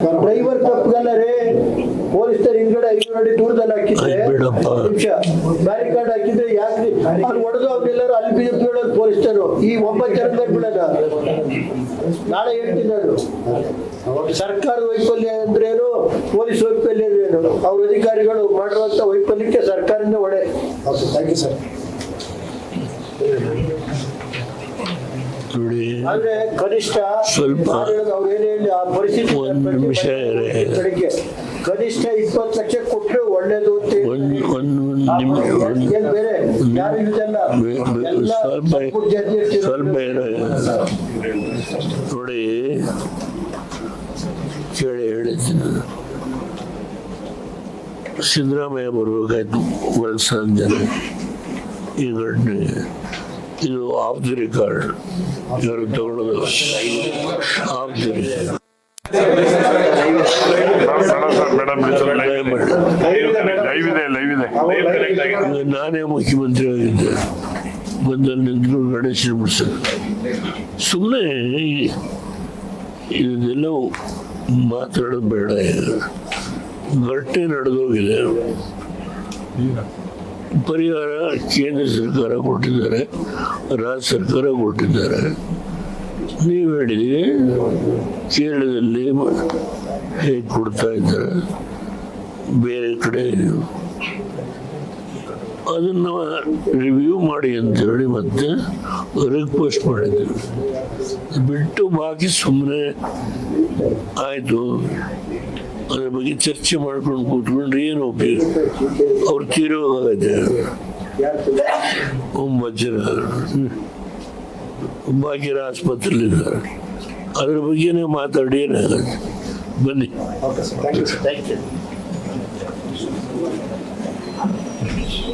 Driver ತಪ್ಪಗಲ್ಲ ರೇ ಪೊಲೀಸರು ಹಿಂದ್ಗಡೆ ಐದು ನೋಡಿ ದೂರದಲ್ಲಿ ಹಾಕಿದ್ರೆ. ನಿಮಿಷ ಬ್ಯಾರಿಕಾರ್ಡ್ ಹಾಕಿದ್ರೆ ಯಾಕೆ ಅಲ್ಲಿ ಹೊಡೆದು ಅವ್ರೆಲ್ಲರೂ ಅಲ್ಲಿ ಬಿಜೆಪಿ ಹೇಳೋದು ಪೊಲೀಸರು ಈ ಒಂಬತ್ತು ಜನ ಮೇಲೆ ಬಿಡೋದ ನಾಳೆ ಹೇಳ್ತೀನಿ ನಾನು. ಸರ್ಕಾರದ ವೈಫಲ್ಯ ಅಂದ್ರೇನು ಪೊಲೀಸ್ ವೈಫಲ್ಯ ಅಂದ್ರೇನು ಅವ್ರ ಅಧಿಕಾರಿಗಳು ಮಾಡಿರುವಂತ ವೈಫಲ್ಯಕ್ಕೆ ಸರ್ಕಾರನೇ ಹೊಡೆ ಥ್ಯಾಂಕ್ ಯು ಸರ್ ಕನಿಷ್ಠ ಸ್ವಲ್ಪ ಒಂದು ನಿಮಿಷ ಕನಿಷ್ಠ ಇಪ್ಪತ್ತು ಲಕ್ಷ ಕೊಟ್ಟರೆ ಒಳ್ಳೇದು. ಒಂದು ಒಂದು ಸ್ವಲ್ಪ ಸ್ವಲ್ಪ ನೋಡಿ ಕೇಳಿ ಹೇಳಿದ್ದೀನಿ ಸಿದ್ದರಾಮಯ್ಯ ಬರ್ಬೇಕಾಯ್ತು ವಲಸ ಜನ ಈ ಘಟನೆ. ಇದು ಆಫ್ ದಿ ಇವರು ತಗೊಳ್ಳೋದು ಆಫ್ ನಾನೇ ಮುಖ್ಯಮಂತ್ರಿ ಆಗಿದ್ದೆ. ಬಂದಲ್ಲಿ ನಿಂತು ಗಣೇಶನ ಬಿಡ್ಸಕ್ ಸುಮ್ಮನೆ ಇದೆಲ್ಲ ಮಾತಾಡೋದು ಬೇಡ ಗಟ್ಟಿ ನಡೆದೋಗಿದೆ. ಪರಿಹಾರ ಕೇಂದ್ರ ಸರ್ಕಾರ ಕೊಟ್ಟಿದ್ದಾರೆ, ರಾಜ್ಯ ಸರ್ಕಾರ ಕೊಟ್ಟಿದ್ದಾರೆ. ನೀವು ಹೇಳಿದ್ರಿ, ಕೇರಳದಲ್ಲಿ ಹೇಗೆ ಕೊಡ್ತಾ ಇದ್ದಾರೆ? ಬೇರೆ ಕಡೆ ಅದನ್ನು ರಿವ್ಯೂ ಮಾಡಿ ಅಂತೇಳಿ ಮತ್ತೆ ರಿಕ್ವೆಸ್ಟ್ ಮಾಡಿದ್ದೀವಿ. ಬಿಟ್ಟು ಬಾಕಿ ಸುಮ್ಮನೆ ಆಯ್ತು. ಅದ್ರ ಬಗ್ಗೆ ಚರ್ಚೆ ಮಾಡ್ಕೊಂಡು ಕೂತ್ಕೊಂಡ್ರೆ ಏನು ಉಪಯೋಗ? ಅವ್ರು ತೀರೋಗಾಗತ್ತೆ ಒಂಬತ್ತು ಜನ. ಬಾಕಿ ಆಸ್ಪತ್ರೆಯಲ್ಲಿದ್ದಾರೆ. ಅದ್ರ ಬಗ್ಗೆನೇ ಮಾತಾಡಿ ಏನಾಗತ್ತೆ ಬನ್ನಿ.